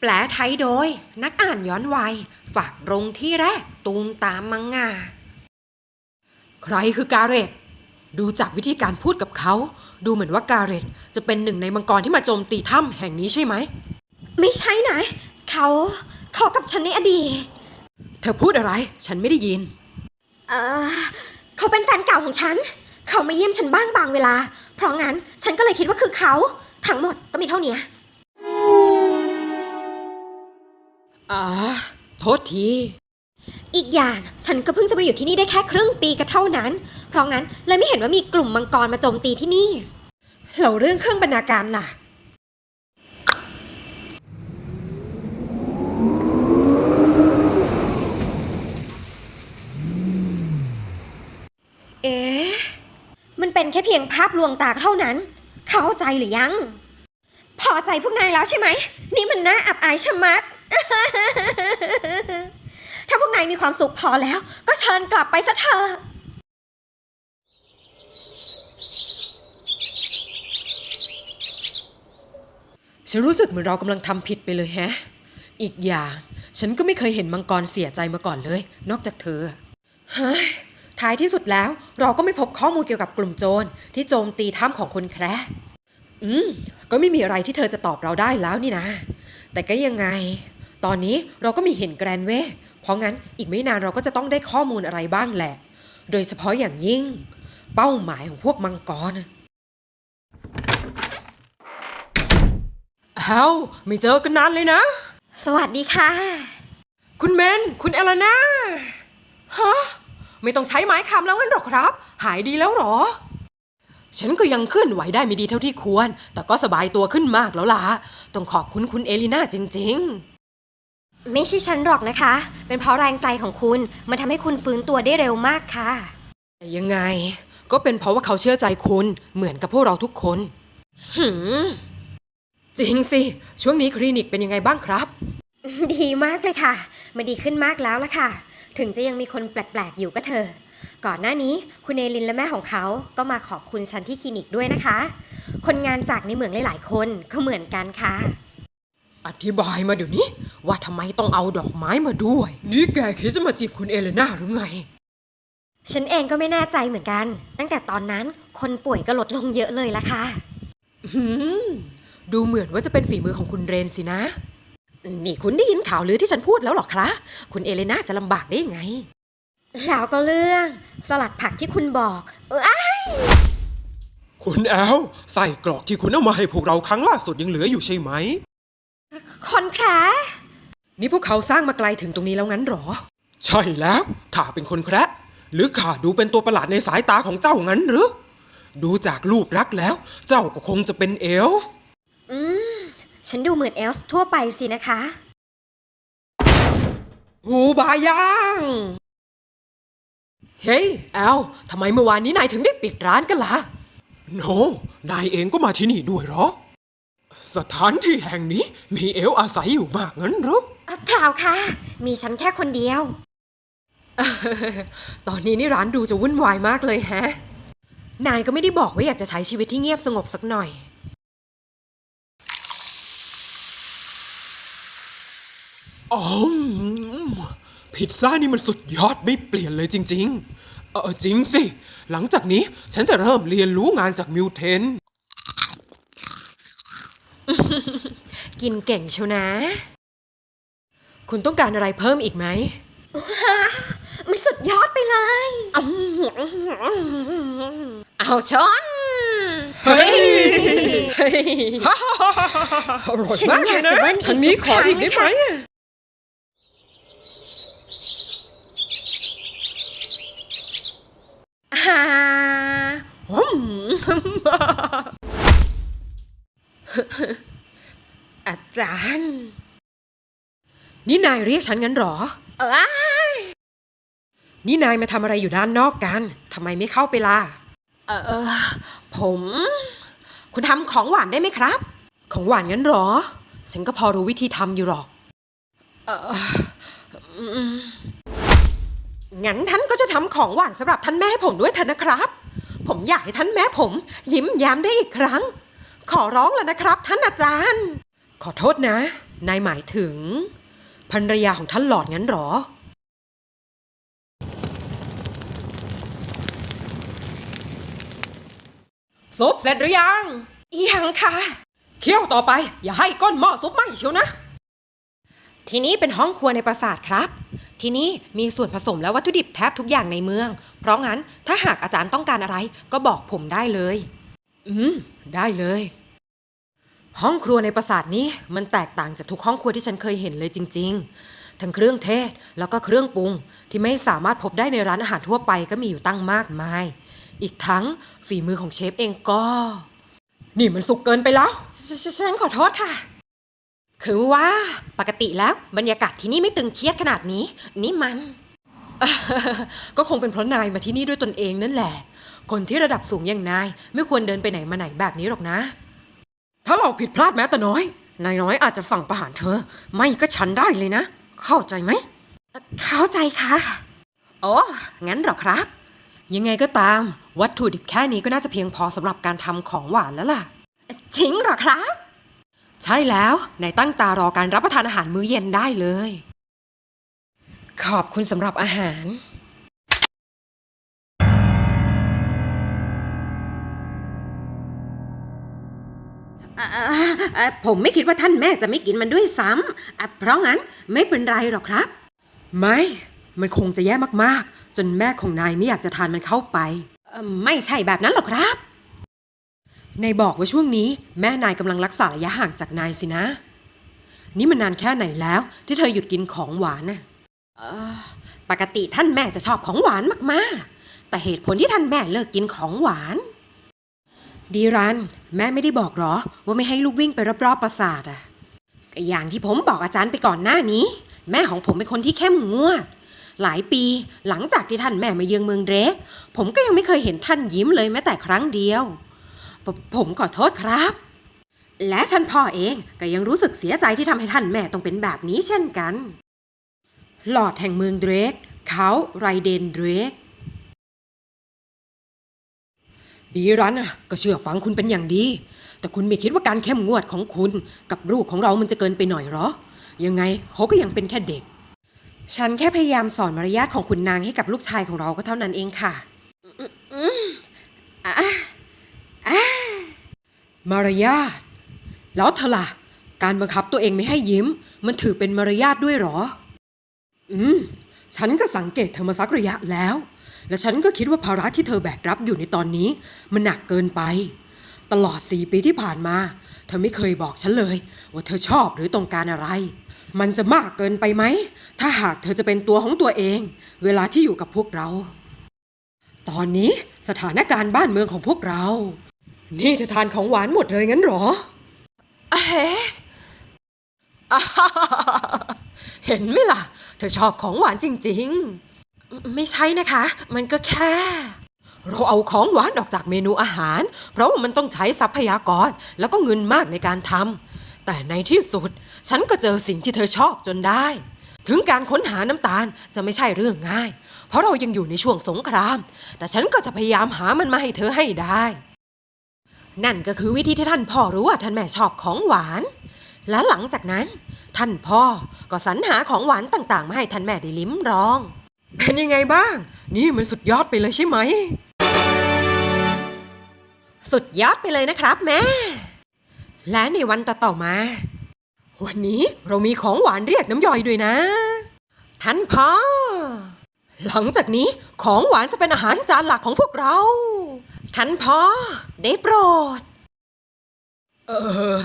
แปลไทยโดย นักอ่านย้อนวัย ฝากลงที่แรก ตูมตามมังงา ใครคือการเรตดูจากวิธีการพูดกับเขา ดูเหมือนว่าการเรตจะเป็นหนึ่งในมังกรที่มาโจมตีถ้ำแห่งนี้ใช่ไหม ไม่ใช่นะ เขาเขากับฉันในอดีต เธอพูดอะไร ฉันไม่ได้ยิน เออเขาเป็นแฟนเก่าของฉัน เขามาเยี่ยมฉันบ้างบางเวลา เพราะงั้นฉันก็เลยคิดว่าคือเขา ทั้งหมดก็มีเท่านี้ อ่าโทษที อีกอย่างฉันก็เพิ่งจะมาอยู่ที่นี่ได้แค่ครึ่งปีก็เท่านั้น เพราะงั้นเลยไม่เห็นว่ามีกลุ่มมังกรมาโจมตีที่นี่เราเรื่องเครื่องบรรณาการล่ะ เอ๊ะ มันเป็นแค่เพียงภาพลวงตาเท่านั้น เข้าใจหรือยัง พอใจพวกนายแล้วใช่ไหม นี่มันน่าอับอายชะมัด ถ้าพวกนายมีความสุขพอแล้ว ก็เชิญกลับไปซะเถอะฉันรู้สึกเหมือนเรากำลังทำผิดไปเลยแฮะ อีกอย่าง ฉันก็ไม่เคยเห็นมังกรเสียใจมาก่อนเลย นอกจากเธอเฮ้ยท้ายที่สุดแล้ว เราก็ไม่พบข้อมูลเกี่ยวกับกลุ่มโจรที่โจมตีถ้ำของคนแคระอืม ก็ไม่มีอะไรที่เธอจะตอบเราได้แล้วนี่นะ แต่ก็ยังไง ตอนนี้เราก็มีเห็นแกรนเวย์เพราะงั้นอีกไม่นานเราก็จะต้องได้ข้อมูลอะไรบ้างแหละ โดยเฉพาะอย่างยิ่ง เป้าหมายของพวกมังกรเอ้าไม่เจอกันนานเลยนะ สวัสดีค่ะ คุณเมน คุณเอลนาฮะ ไม่ต้องใช้ไม้คำแล้วงั้นหรอครับ หายดีแล้วหรอ ฉันก็ยังเคลื่อนไหวได้ไม่ดีเท่าที่ควร แต่ก็สบายตัวขึ้นมากแล้วล่ะ ต้องขอบคุณคุณเอลิน่าจริง ไม่ใช่ฉันหรอกนะคะ เป็นเพราะแรงใจของคุณ มันทำให้คุณฟื้นตัวได้เร็วมากค่ะๆแต่ยังไง ก็เป็นเพราะว่าเขาเชื่อใจคุณเหมือนกับพวกเราทุกคน หืม จริงสิ ช่วงนี้คลินิกเป็นยังไงบ้างครับ ดีมากเลยค่ะ มันดีขึ้นมากแล้วละค่ะ ถึงจะยังมีคนแปลกๆ อยู่ก็เถอะ ก่อนหน้านี้คุณเอลินและแม่ของเขาก็มาขอบคุณฉันที่คลินิกด้วยนะคะ คนงานจากในเมืองหลายๆ คนก็เหมือนกันค่ะ อธิบายมาเดี๋ยวนี้ ว่าทำไมต้องเอาดอกไม้มาด้วย นี่แกคิดจะมาจีบคุณเอเลน่าหรือไง ฉันเองก็ไม่แน่ใจเหมือนกัน ตั้งแต่ตอนนั้นคนป่วยก็ลดลงเยอะเลยละค่ะหืมดูเหมือนว่าจะเป็นฝีมือของคุณเรนสินะ นี่คุณได้ยินข่าวลือที่ฉันพูดแล้วหรอครับคุณเอเลน่าจะลำบากได้ยังไง แล้วก็เรื่อง สลัดผักที่คุณบอกเออคุณแอลใส่กรอกที่คุณเอามาให้พวกเราครั้งล่าสุดยังเหลืออยู่ใช่ไหม คนแคร์นี่พวกเขาสร้างมาไกลถึงตรงนี้แล้วงั้นหรอ ใช่แล้วข้าเป็นคนแคระหรือข้าดูเป็นตัวประหลาดในสายตาของเจ้างั้นหรือ ดูจากรูปลักษณ์แล้ว เจ้าก็คงจะเป็นเอลฟ์ อืม ฉันดูเหมือนเอลส์ทั่วไปสินะคะ หูบายังเฮ้ยแอลทำไมเมื่อวานนี้นายถึงได้ปิดร้านกันล่ะโนนายเองก็มาที่นี่ด้วยเหรอ สถานที่แห่งนี้มีเอลฟ์อาศัยอยู่มากงั้นหรืออะเปล่าค่ะ มีฉันแค่คนเดียว ตอนนี้นี่ร้านดูจะวุ่นวายมากเลยแฮะ นายก็ไม่ได้บอกว่าอยากจะใช้ชีวิตที่เงียบสงบสักหน่อย อ๋อมพิซซ่านี่มันสุดยอดไม่เปลี่ยนเลยจริง ๆ เออจริงสิ หลังจากนี้ฉันจะเริ่มเรียนรู้งานจากมิวเทน กินเก่งเชียวนะ คุณต้องการอะไรเพิ่มอีกไหม มันสุดยอดไปเลย เอาช้อนเฮ้ยเฮ้ยอร่อยฉันมากอเลยยากนะจะเบิ้ลอีกทางนี้ทุกขออีกครั้ได้งไหมค่ะอ่า อืมอา จารย์ นี่นายเรียกฉันงั้นเหรอ เอ้ยนี่นายมาทำอะไรอยู่ด้านนอกกันทำไมไม่เข้าไปล่ะ เออ ผม คุณทำของหวานได้ไหมครับ ของหวานงั้นเหรอ ฉันก็พอรู้วิธีทำอยู่หรอก เอออืมงั้นท่านก็จะทำของหวานสำหรับท่านแม่ผมด้วยเถอะนะครับ ผมอยากให้ท่านแม่ผม ยิ้มแย้มได้อีกครั้ง ขอร้องแล้วนะครับ ท่านอาจารย์ ขอโทษนะ นายหมายถึงภรรยาของท่านหลอดงั้นเหรอ ซุปเสร็จหรือยัง ยังค่ะ เคี่ยวต่อไป อย่าให้ก้นหม้อซุปไหม้เชียวนะ ทีนี้เป็นห้องครัวในปราสาทครับ ทีนี้มีส่วนผสมและวัตถุดิบแทบทุกอย่างในเมือง เพราะงั้นถ้าหากอาจารย์ต้องการอะไรก็บอกผมได้เลย อืม ได้เลย ห้องครัวในปราสาทนี้มันแตกต่างจากทุกห้องครัวที่ฉันเคยเห็นเลยจริง ๆ ทั้งเครื่องเทศแล้วก็เครื่องปรุง ที่ไม่สามารถพบได้ในร้านอาหารทั่วไปก็มีอยู่ตั้งมากมาย อีกทั้งฝีมือของเชฟเองก็ นี่มันสุกเกินไปแล้วฉันขอโทษค่ะ คือว่าปกติแล้วบรรยากาศที่นี่ไม่ตึงเครียดขนาดนี้ นี่มัน ก็คงเป็นเพราะนายมาที่นี่ด้วยตนเองนั่นแหละ คนที่ระดับสูงอย่างนาย ไม่ควรเดินไปไหนมาไหนแบบนี้หรอกนะ ถ้าเราผิดพลาดแม้แต่น้อย นายน้อยอาจจะสั่งประหารเธอ ไม่ก็ฉันได้เลยนะ เข้าใจไหม เข้าใจค่ะ โอ้งั้นเหรอครับ ยังไงก็ตาม วัตถุดิบแค่นี้ก็น่าจะเพียงพอสำหรับการทำของหวานแล้วล่ะ จริงเหรอครับ ใช่แล้วนายตั้งตารอการรับประทานอาหารมื้อเย็นได้เลย ขอบคุณสำหรับอาหาร ผมไม่คิดว่าท่านแม่จะไม่กินมันด้วยซ้ำเพราะงั้นไม่เป็นไรหรอกครับ ไม่ มันคงจะแย่มากๆ จนแม่ของนายไม่อยากจะทานมันเข้าไป ไม่ใช่แบบนั้นหรอกครับนายบอกว่าช่วงนี้แม่นายกำลังรักษาระยะห่างจากนายสินะ นี่มันนานแค่ไหนแล้วที่เธอหยุดกินของหวานน่ะเอ่อปกติท่านแม่จะชอบของหวานมากๆ แต่เหตุผลที่ท่านแม่เลิกกินของหวาน ดีรัน แม่ไม่ได้บอกหรอ ว่าไม่ให้ลูกวิ่งไปรอบๆปราสาทอะก็อย่างที่ผมบอกอาจารย์ไปก่อนหน้านี้ แม่ของผมเป็นคนที่เข้มงวด หลายปีหลังจากที่ท่านแม่มาเยือนเมืองเดรก ผมก็ยังไม่เคยเห็นท่านยิ้มเลยแม้แต่ครั้งเดียวผมผมขอโทษครับ และท่านพ่อเองก็ยังรู้สึกเสียใจที่ทำให้ท่านแม่ต้องเป็นแบบนี้เช่นกัน หลอดแห่งเมืองเดรก เขาไรเดนเดรก ดีรันอะก็เชื่อฟังคุณเป็นอย่างดี แต่คุณไม่คิดว่าการเข้มงวดของคุณกับลูกของเรามันจะเกินไปหน่อยเหรอ ยังไงเขาก็ยังเป็นแค่เด็ก ฉันแค่พยายามสอนมารยาทของคุณนางให้กับลูกชายของเราก็เท่านั้นเองค่ะอืมอืมอะอะมารยาทแล้วเธอล่ะ การบังคับตัวเองไม่ให้ยิ้ม มันถือเป็นมารยาทด้วยเหรอ อืม ฉันก็สังเกตเธอมาสักระยะแล้ว และฉันก็คิดว่าภาระที่เธอแบกรับอยู่ในตอนนี้ มันหนักเกินไป ตลอดสี่ปีที่ผ่านมา เธอไม่เคยบอกฉันเลย ว่าเธอชอบหรือต้องการอะไร มันจะมากเกินไปไหม ถ้าหากเธอจะเป็นตัวของตัวเอง เวลาที่อยู่กับพวกเรา ตอนนี้สถานการณ์บ้านเมืองของพวกเรา นี่เธอทานของหวานหมดเลยงั้นหรอเอ๊ะเห็นไหมล่ะ เธอชอบของหวานจริง ๆ ไม่ใช่นะคะ มันก็แค่ เราเอาของหวานออกจากเมนูอาหาร เพราะว่ามันต้องใช้ทรัพยากรแล้วก็เงินมากในการทำแต่ในที่สุด ฉันก็เจอสิ่งที่เธอชอบจนได้ ถึงการค้นหาน้ำตาลจะไม่ใช่เรื่องง่าย เพราะเรายังอยู่ในช่วงสงคราม แต่ฉันก็จะพยายามหามันมาให้เธอให้ได้ นั่นก็คือวิธีที่ท่านพ่อรู้ว่าท่านแม่ชอบของหวาน และหลังจากนั้น ท่านพ่อก็สรรหาของหวานต่างๆ มาให้ท่านแม่ได้ลิ้มลอง เป็นยังไงบ้าง นี่มันสุดยอดไปเลยใช่ไหม สุดยอดไปเลยนะครับแม่ และในวันต่อๆมา วันนี้เรามีของหวานเรียกน้ำย่อยด้วยนะ ท่านพ่อ หลังจากนี้ของหวานจะเป็นอาหารจานหลักของพวกเรา ท่านพ่อ ได้โปรด เออ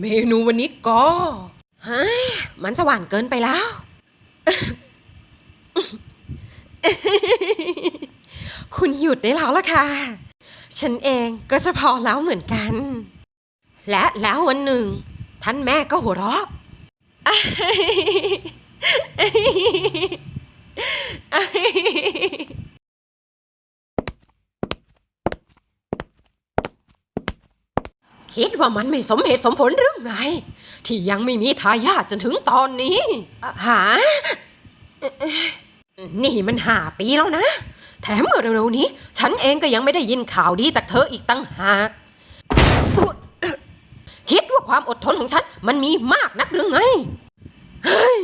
เมนูวันนี้ก็เฮ้ยมันจะหวานเกินไปแล้ว คุณหยุดได้แล้วล่ะค่ะ ฉันเองก็จะพอแล้วเหมือนกัน และแล้ววันหนึ่ง ท่านแม่ก็หัวเราะคิดว่ามันไม่สมเหตุสมผลหรือไง ที่ยังไม่มีทายาทจนถึงตอนนี้อะหา นี่มันห้าปีแล้วนะ แถมเมื่อเร็วๆนี้ ฉันเองก็ยังไม่ได้ยินข่าวดีจากเธออีกตั้งหาก คิดว่าความอดทนของฉันมันมีมากนักหรือไงเฮ้ย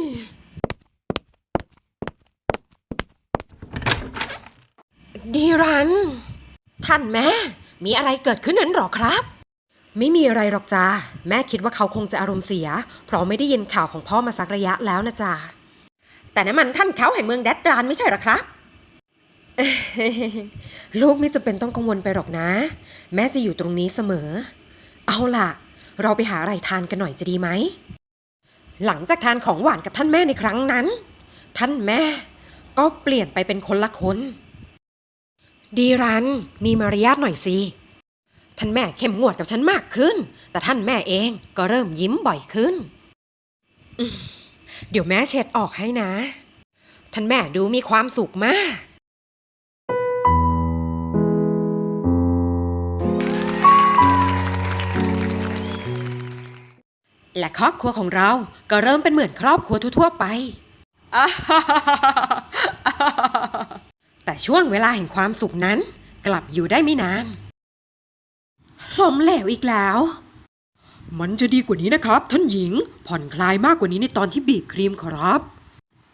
ดีรัน ท่านแม่ มีอะไรเกิดขึ้นนั้นหรอครับ ไม่มีอะไรหรอกจ้าแม่คิดว่าเขาคงจะอารมณ์เสีย เพราะไม่ได้ยินข่าวของพ่อมาสักระยะแล้วนะจ๊ะ แต่นั้นมันท่านเขาแห่งเมืองแดดรานไม่ใช่หรอครับลูกไม่จำเป็นต้องกังวลไปหรอกนะ แม่จะอยู่ตรงนี้เสมอ เอาล่ะ เราไปหาอะไรทานกันหน่อยจะดีไหม หลังจากทานของหวานกับท่านแม่ในครั้งนั้น ท่านแม่ก็เปลี่ยนไปเป็นคนละคน ดีรัน มีมารยาทหน่อยสิ ท่านแม่เข้มงวดกับฉันมากขึ้น แต่ท่านแม่เองก็เริ่มยิ้มบ่อยขึ้น เดี๋ยวแม่เช็ดออกให้นะ ท่านแม่ดูมีความสุขมาก และครอบครัวของเราก็เริ่มเป็นเหมือนครอบครัวทั่วๆไป แต่ช่วงเวลาแห่งความสุขนั้น กลับอยู่ได้ไม่นานล้มเหลวอีกแล้ว มันจะดีกว่านี้นะครับ ท่านหญิงผ่อนคลายมากกว่านี้ในตอนที่บีบครีมครับ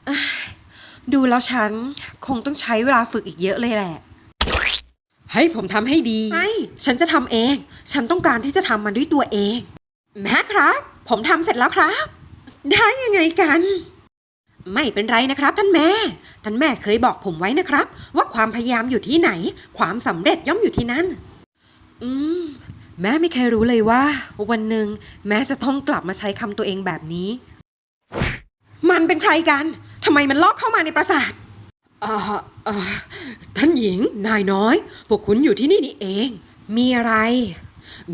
เอ้ยดูแล้วฉันคงต้องใช้เวลาฝึกอีกเยอะเลยแหละ ให้ผมทำให้ดี ไม่ฉันจะทำเอง ฉันต้องการที่จะทำมันด้วยตัวเอง แม่ครับ ผมทำเสร็จแล้วครับ ได้ยังไงกัน ไม่เป็นไรนะครับ ท่านแม่ ท่านแม่เคยบอกผมไว้นะครับ ว่าความพยายามอยู่ที่ไหน ความสำเร็จย่อมอยู่ที่นั่น อืม แม่ไม่เคยรู้เลยว่า วันหนึ่งแม่จะต้องกลับมาใช้คำตัวเองแบบนี้ มันเป็นใครกันทำไมมันลอบเข้ามาในปราสาทอ่าอ่าท่านหญิงนายน้อย พวกคุณอยู่ที่นี่นี่เอง มีอะไร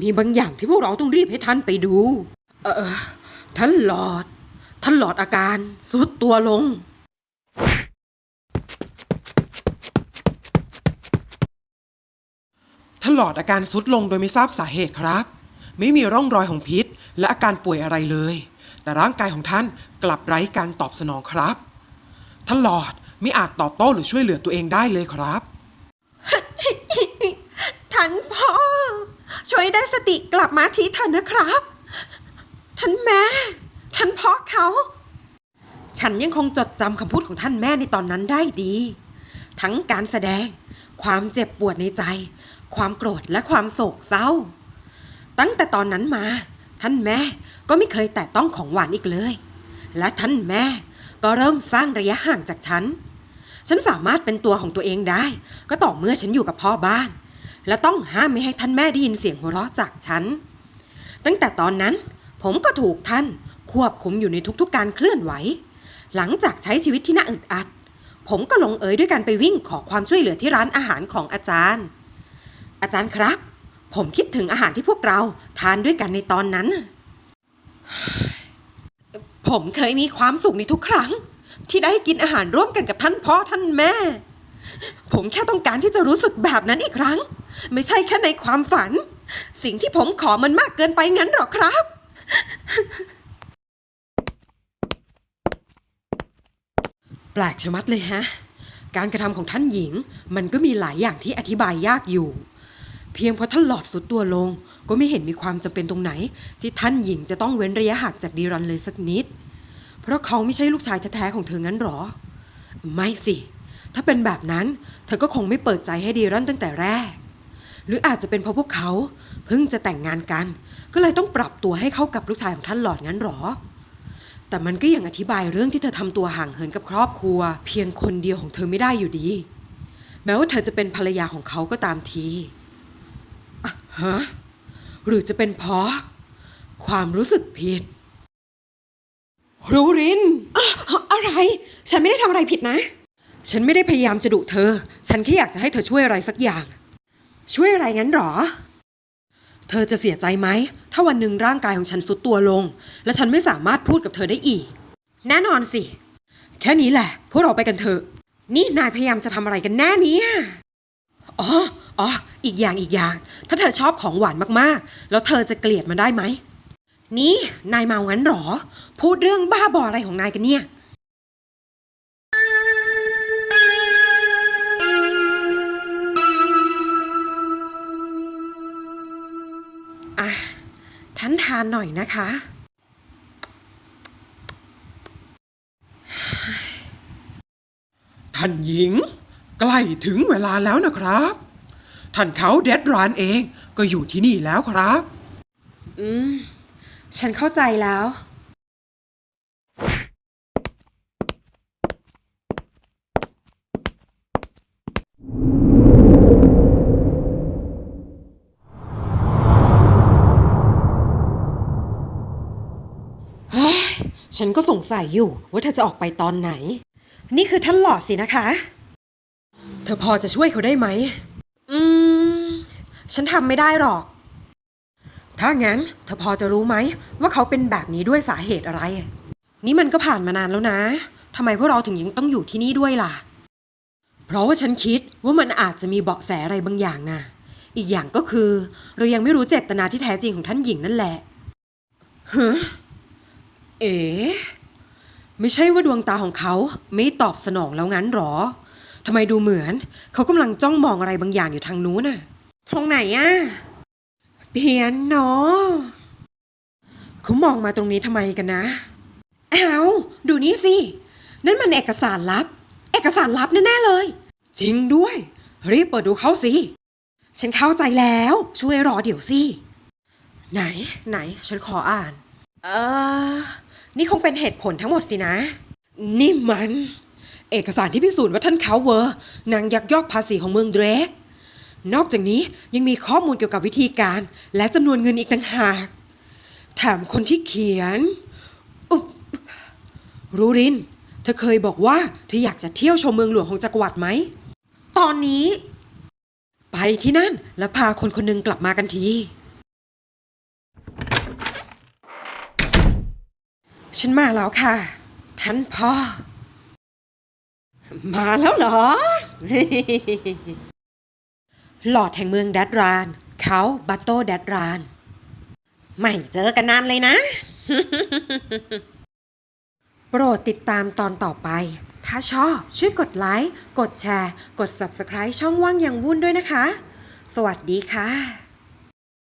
มีบางอย่างที่พวกเราต้องรีบให้ท่านไปดู เออท่านหลอด ท่านหลอดอาการสุดตัวลง ท่านหลอดอาการซุดลงโดยไม่ทราบสาเหตุครับ ไม่มีร่องรอยของพิษ และอาการป่วยอะไรเลย แต่ร่างกายของท่านกลับไร้การตอบสนองครับ ท่านหลอดไม่อาจตอบโต้หรือช่วยเหลือตัวเองได้เลยครับ ท่านพ่อ ช่วยได้สติกลับมาทีเถอะนะครับ ท่านแม่ ท่านพ่อเขา ฉันยังคงจดจำคำพูดของท่านแม่ในตอนนั้นได้ดี ทั้งการแสดงความเจ็บปวดในใจ ความโกรธและความโศกเศร้า ตั้งแต่ตอนนั้นมา ท่านแม่ก็ไม่เคยแตะต้องของหวานอีกเลย และท่านแม่ก็เริ่มสร้างระยะห่างจากฉัน ฉันสามารถเป็นตัวของตัวเองได้ ก็ต่อเมื่อฉันอยู่กับพ่อบ้าน และต้องห้ามไม่ให้ท่านแม่ได้ยินเสียงหัวเราะจากฉัน ตั้งแต่ตอนนั้นผมก็ถูกท่านควบคุมอยู่ในทุก ๆ การเคลื่อนไหว หลังจากใช้ชีวิตที่น่าอึดอัด ผมก็ลงเอยด้วยการไปวิ่งขอความช่วยเหลือที่ร้านอาหารของอาจารย์ อาจารย์ครับ ผมคิดถึงอาหารที่พวกเราทานด้วยกันในตอนนั้น ผมเคยมีความสุขในทุกครั้ง ที่ได้กินอาหารร่วมกันกับท่านพ่อท่านแม่ ผมแค่ต้องการที่จะรู้สึกแบบนั้นอีกครั้ง ไม่ใช่แค่ในความฝัน สิ่งที่ผมขอมันมากเกินไปงั้นหรอครับ แปลกชะมัดเลยฮะการกระทำของท่านหญิงมันก็มีหลายอย่างที่อธิบายยากอยู่ เพียงเพราะท่านหลอดสุดตัวลง ก็ไม่เห็นมีความจำเป็นตรงไหน ที่ท่านหญิงจะต้องเว้นระยะห่างจากดีรันเลยสักนิด เพราะเขาไม่ใช่ลูกชายแท้ๆของเธองั้นหรอ ไม่สิ ถ้าเป็นแบบนั้น เธอก็คงไม่เปิดใจให้ดีรันตั้งแต่แรก หรืออาจจะเป็นเพราะพวกเขาเพิ่งจะแต่งงานกัน ก็เลยต้องปรับตัวให้เข้ากับลูกชายของท่านหลอดงั้นหรอ แต่มันก็ยังอธิบายเรื่องที่เธอทำตัวห่างเหินกับครอบครัว เพียงคนเดียวของเธอไม่ได้อยู่ดี แม้ว่าเธอจะเป็นภรรยาของเขาก็ตามที ฮะหรือจะเป็นเพราะความรู้สึกผิด รู้รินอะอะไร ฉันไม่ได้ทำอะไรผิดนะ ฉันไม่ได้พยายามจะดุเธอ ฉันแค่อยากจะให้เธอช่วยอะไรสักอย่าง ช่วยอะไรงั้นหรอ เธอจะเสียใจไหม ถ้าวันหนึ่งร่างกายของฉันสุดตัวลง และฉันไม่สามารถพูดกับเธอได้อีก แน่นอนสิ แค่นี้แหละ พวกเราไปกันเถอะ นี่นายพยายามจะทำอะไรกันแน่เนี่ย อ๋ออ๋ออีกอย่างอีกอย่าง ถ้าเธอชอบของหวานมากๆ แล้วเธอจะเกลียดมันได้ไหม นี่ นายเมางั้นหรอ พูดเรื่องบ้าบออะไรของนายกันเนี่ย อะท่านทานหน่อยนะคะ ท่านหญิง ใกล้ถึงเวลาแล้วนะครับ ท่านเขาเดดรานเองก็อยู่ที่นี่แล้วครับ อืม ฉันเข้าใจแล้ว เฮ้ย ฉันก็สงสัยอยู่ว่าเธอจะออกไปตอนไหน นี่คือท่านหลอดสินะคะ เธอพอจะช่วยเขาได้ไหม อืม ฉันทำไม่ได้หรอก ถ้างั้น เธอพอจะรู้ไหม ว่าเขาเป็นแบบนี้ด้วยสาเหตุอะไร นี่มันก็ผ่านมานานแล้วนะทำไมพวกเราถึงยังต้องอยู่ที่นี่ด้วยล่ะ เพราะว่าฉันคิดว่ามันอาจจะมีเบาะแสอะไรบางอย่างนะอีกอย่างก็คือ เรายังไม่รู้เจตนาที่แท้จริงของท่านหญิงนั่นแหละฮะเอ๋ไม่ใช่ว่าดวงตาของเขาไม่ตอบสนองแล้วงั้นหรอ ทำไมดูเหมือน เขากำลังจ้องมองอะไรบางอย่างอยู่ทางนู้นน่ะ ตรงไหนอะเพียนโนเขามองมาตรงนี้ทำไมกันนะเอาดูนี่สิ นั่นมันเอกสารลับ เอกสารลับแน่ๆเลย จริงด้วย รีบเปิดดูเขาสิ ฉันเข้าใจแล้ว ช่วยรอเดี๋ยวสิ ไหน ไหน ฉันขออ่าน เออ นี่คงเป็นเหตุผลทั้งหมดสินะ นี่มัน เอกสารที่พิสูจน์ว่าท่านเขาเวอร์นางยักยอกภาษีของเมืองเดรก นอกจากนี้ยังมีข้อมูลเกี่ยวกับวิธีการ และจำนวนเงินอีกต่างหากแถมคนที่เขียนอุบรูริน เธอเคยบอกว่าเธออยากจะเที่ยวชมเมืองหลวงของจักรวรรดิไหม ตอนนี้ ไปที่นั่นแล้วพาคนคนหนึ่งกลับมากันที ฉันมาแล้วค่ะ ท่านพ่อ มาแล้วเหรอ หลอดแห่งเมืองแดดราน เขาบัตโตแดดราน ไม่เจอกันนานเลยนะ โปรดติดตามตอนต่อไป ถ้าชอบช่วยกดไลค์ กดแชร์ กด Subscribe ช่องว่างอย่างวุ่นด้วยนะคะ สวัสดีค่ะ